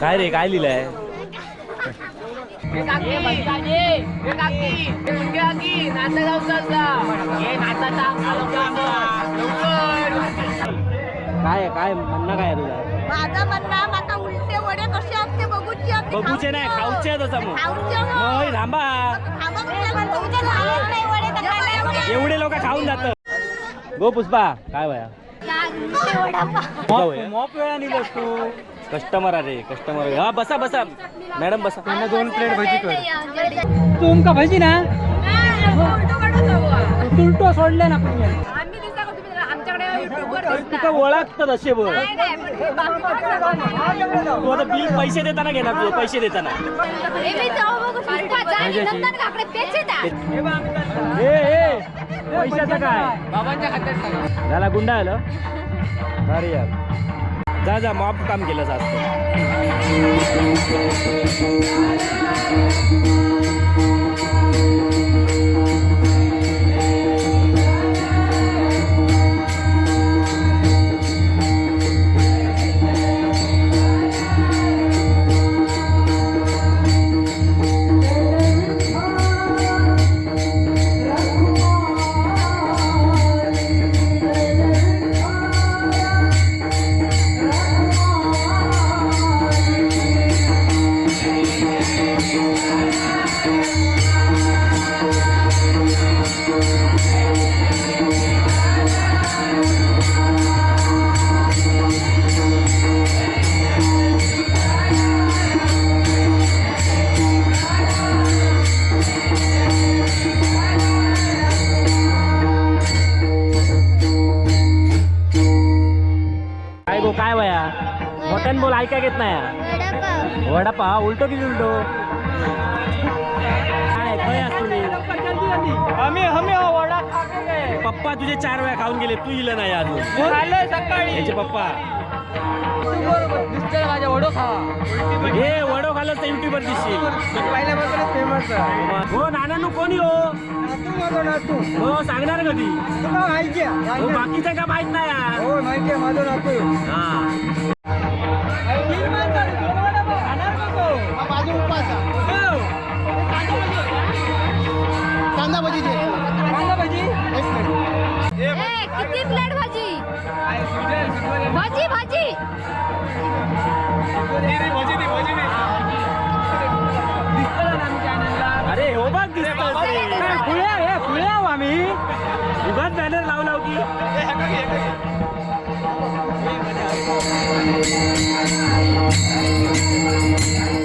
काय रे काय लिहिलंय काय काय म्हणणं काय तुझं माझा म्हणणं माका उलटे वडे कसे असते बघूची बघूचे नाही खाऊचे आहेत तसं मग खाऊचे मग मग. होय, थांबा झालेच नाही वडे तर एवढे? लोक खाऊन जात गो पुष्पा काय वया. मॉप कस्टमर अरे कस्टमर. हा बसा बसा. मॅडम बसा. दोन प्लेट भजी कर. तुमका भजी ना? उलटो सोडले ना. तुका ओळखतात असे बघ. तू आता बिल पैसे देताना घेणार तू पैसे देताना. हे. पैशाचं काय? बाबांच्या खात्यात झाला गुंडा आलं? अरे यार. जा जा मॉप काम केलं जास्त मोठ्यान बोल ऐका घेत नाही. वडापाव. उलटो किती उलटो? काय खय असतो पप्पा तुझे चार वेळा खाऊन गेले तू इलं नाही अजून. याचे पप्पा. माझ्या वडो खावा हे वडो खाल्लं तर युट्यूबर दिसशील. पहिल्यापासूनच फेमस हो नानानू कोणी हो? नातू हो सांगणार कधी? माहिती हो बाकीचं का माहीत नाही यार. हो माहिती आहे माझं नातू. हा. Thank you.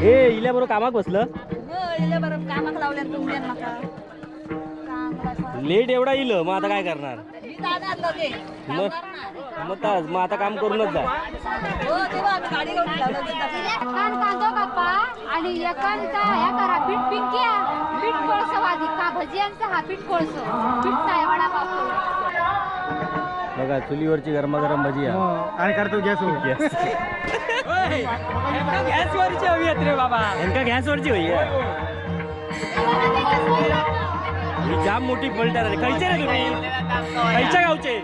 हे इल्या बरोबर कामाक बसलं हो, कामाक लावल्या तुमच्या माका. लेट एवढा येईल मग आता काय करणार? मग मग तास मग आता काम करूनच जा. हो एकान कांदो कापा आणि एकांचा ह्या करा पीठ पिंक्या पीठ कोळसो वादी का भजियांचा हा पीठ कोळसो. पीठ नाही वडापाव बघा चुलीवरची गरमागरम भजी आहे. आणि करतो गॅस. गॅसवरची हवी आहेत रे बाबा. यांका गॅसवरची होई आहे. ही जाम मोठी पलटर आहे. खायचे रे तुम्ही? खायच्या गावचे?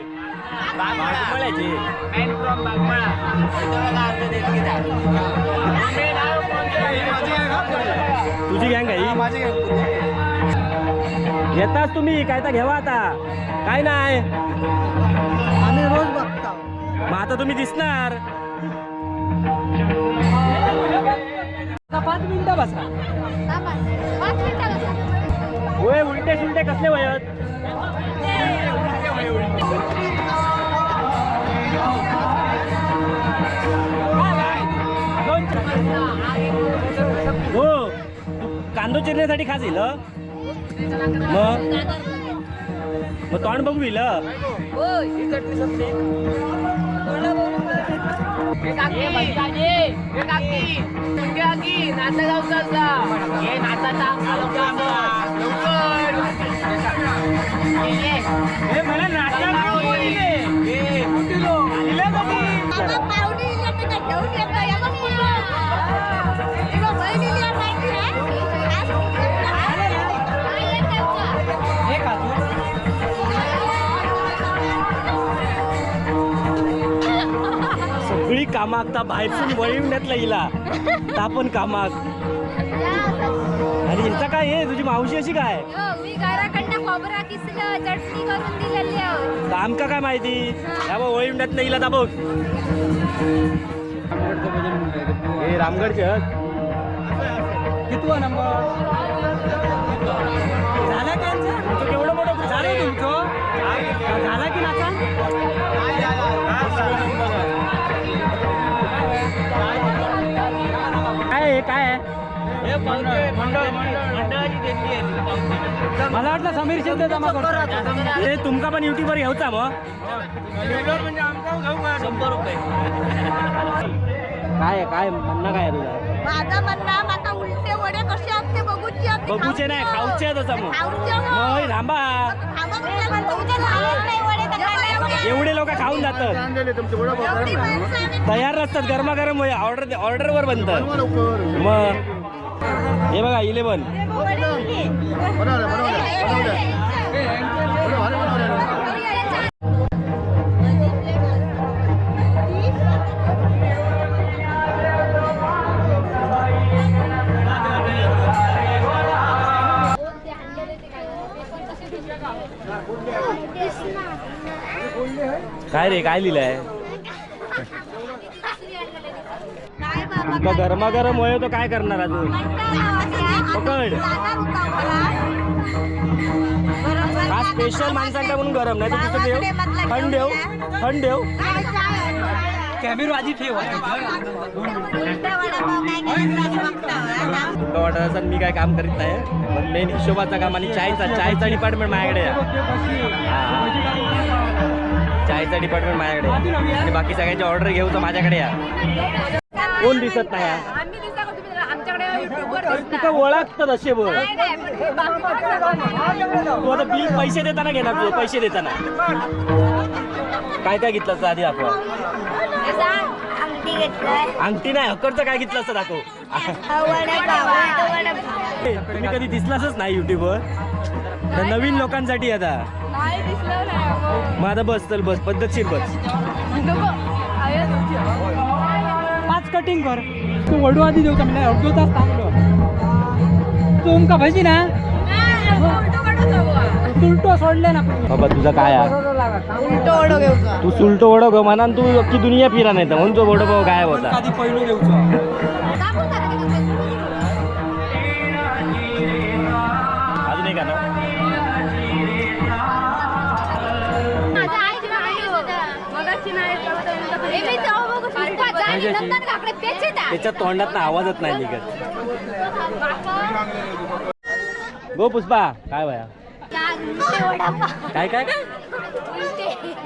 तुझी गँग आहे माझी येताच तुम्ही. काय तर घेवा आता. काय नाही. आम्ही रोज बघतो मग आता तुम्ही दिसणार. पाच मिनिटं बसा. होय उलटे सुलटे कसले वयत हो कांदो चिरण्यासाठी खास येईल मग? मग तोंड बघू येईल नाचा सगळी कामाक ता बाहेरसून वळीव नेतला हिला. ता पण कामाक काय आहे तुझी मावशी अशी काय हो, मी घराकडनं खोबरा किसलं चटणी करून दिलेली आहे. तर आमका काय माहिती या बघ वळीव नेत हिला ता बघ हे रामगडचे आहेत. कितवा नंबर झाला का यांचा? तुमचं केवढं मोठं group झालं आहे? तुमचं झाला की नाचा काय आहे काय आहे मला वाटलं समीर शिंदे जमा करतो. ते तुमका पण युट्यूबवर घेऊचा मग काय आहे, काय म्हणणं काय आहे तुझं? माझं म्हणणं माका उलटे वडे कसे बघूचे बघूचे नाही खाऊचे आहेत असं मग. खाऊचे थांबा आम्हा कुठल्या म्हणतो, उद्या झालेच नाही वडे तर काय नाही. एवढे लोक खाऊन जातात. एवढी माणसं आम्ही तयार नसतात गरमागरम ऑर्डर ऑर्डरवर बनतात. मग. हे बघा इलेवन काय रे काय लिहिलंय? तुमका गरमागरम होय तो काय करणार अजून पकड. हा स्पेशल माणसांका म्हणून गरम नाही तर तिथं देव थंड देव थंड देव कॅमेरा आधी ठेव असेल मी काय काम करीत नाही. पण मेन हिशोबाचं काम आणि चायचा चायचा डिपार्टमेंट माझ्याकडे आहे. हा. चायचा डिपार्टमेंट माझ्याकडे. आणि बाकी सगळ्यांची ऑर्डर घेऊ तर माझ्याकडे या कोण दिसत नाही हा? आम्ही दिसता का तुम्ही आमच्याकडे युट्यूबवर तुका ओळखतात असे बोल तू आता बिल पैसे देताना घेणार तू पैसे देताना. काय काय घेतलं असतं आधी दाखव. अंगठी नाही हक्कडचं काय घेतलं असतं दाखव. तुम्ही कधी दिसलाच नाही युट्यूबवर तर नवीन लोकांसाठी आता. माझा मग आता बस चल बस पद्धतशीर बस. पाच कटिंग कर. तू वडू आधी देऊ का? मला अर्धो तास थांबलो. तू उमका भजी ना? उलटो सोडले ना बाबा तुझा काय आहे? उलटो वडो घेऊचा तू सुलटो ओढव ग म्हणा तू अख्खी दुनिया फिरा नाही तर. म्हणून तो वडोपाव गायब होता. आधी पहिलो त्याच्या तोंडात आवाजच नाही निघत. गो पुष्पा काय वया काय काय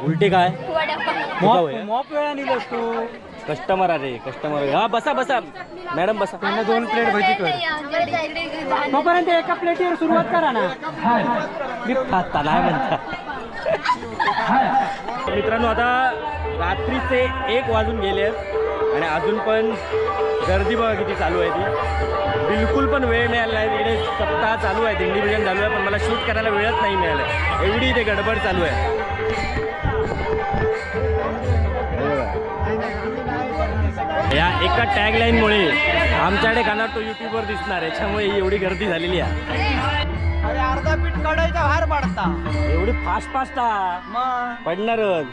उलटे काय? मॉप वेळा निघस तू. कस्टमर अरे कस्टमर हा बसा बसा. मॅडम बसा. त्यांना दोन प्लेट भजी कर तोपर्यंत एका प्लेटीवर सुरुवात करा ना. मी खाता नाही म्हणता. मित्रांनो आता रात्रीचे एक वाजून गेले आहेत. आणि अजून पण गर्दी बघा किती चालू आहे ती. बिलकुल पण वेळ मिळाला नाही. तिकडे सप्ताह चालू आहे. दिंडी भजन चालू आहे. पण मला शूट करायला वेळच नाही मिळाला. एवढी इथे गडबड चालू आहे. या एका टॅगलाईनमुळे आमच्याकडे गाणार तो युट्यूबवर दिसणार याच्यामुळे एवढी गर्दी झालेली आहे. अर्धा पीठ काढायचा बाहेर पडता. एवढी फास्ट फास्ट मग? पडणारच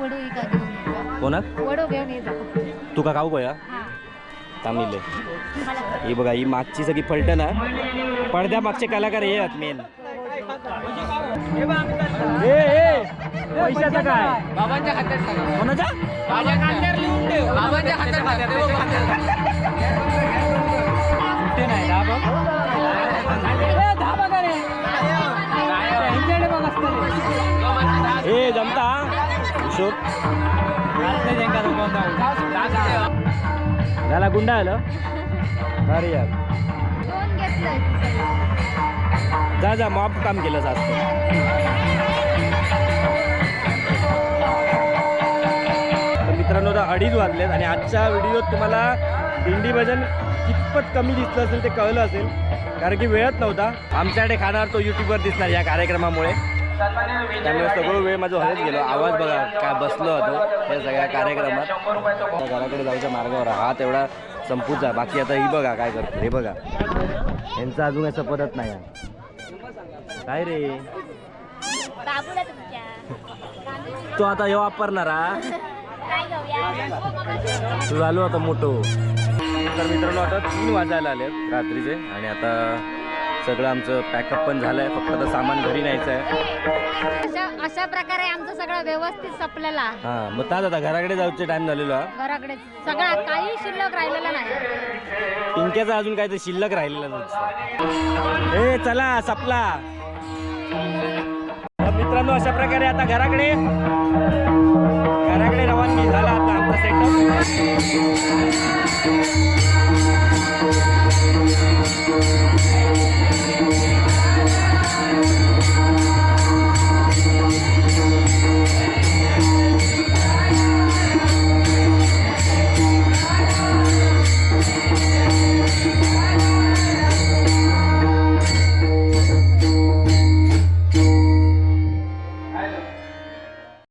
वडू एका घेऊन कोणाक? वडो घेऊन ये जा तुका खाऊ गोया हा. तामिले ही बघा ही मागची सगळी फलटण ना पडद्या मागचे कलाकार हे आहेत मेन पैशाचं काय? बाबांच्या खात्यात टाका. बाबांच्या खात्यावर लिहून ठेव. बाबांच्या खात्यात टाका. ते बघ. सुट्टे नाही बघ. असतं ए जमता हिशोब चालतंय गुंडा आलं अरे यार जा जा मॉप काम केलं जात तर मित्रांनो आता अडीच वाजलेत आणि आजच्या व्हिडिओत तुम्हाला दिंडी भजन कितपत कमी दिसलं असेल ते कळलं असेल. कारण की वेळच नव्हता. आमच्याकडे खाणार तो यूट्यूबवर दिसणार या कार्यक्रमामुळे. त्यामुळे सगळं वेळ माझं हळत गेलो. आवाज बघा काय बसलो होतो या सगळ्या कार्यक्रमात. घराकडे जायच्या मार्गावर हा तेवढा संपूच बाकी आता ही बघा काय करतो. हे बघा. यांचं अजून काही सपतच नाही आहे. काय रे? तो आता हे वापरणार हा? तू झालो आता मोठो. तर मित्रांनो आता तीन वाजायला आले रात्रीचे. आणि आता सगळं आमचं पॅकअप पण झालं आहे फक्त आता सामान घरी न्यायचं आहे. अशा अशा प्रकारे आमचं सगळं व्यवस्थित संपलेला हां मग ताज आता घराकडे जाऊचे टाईम झालेलो हा घराकडे सगळा काही शिल्लक राहिलेला नाही. पिंक्याचा अजून काय ते शिल्लक राहिलेला नसतं ए चला सपला. तर मित्रांनो अशा प्रकारे आता घराकडे घराकडे रवानगी झाला आता आमचा सेटअप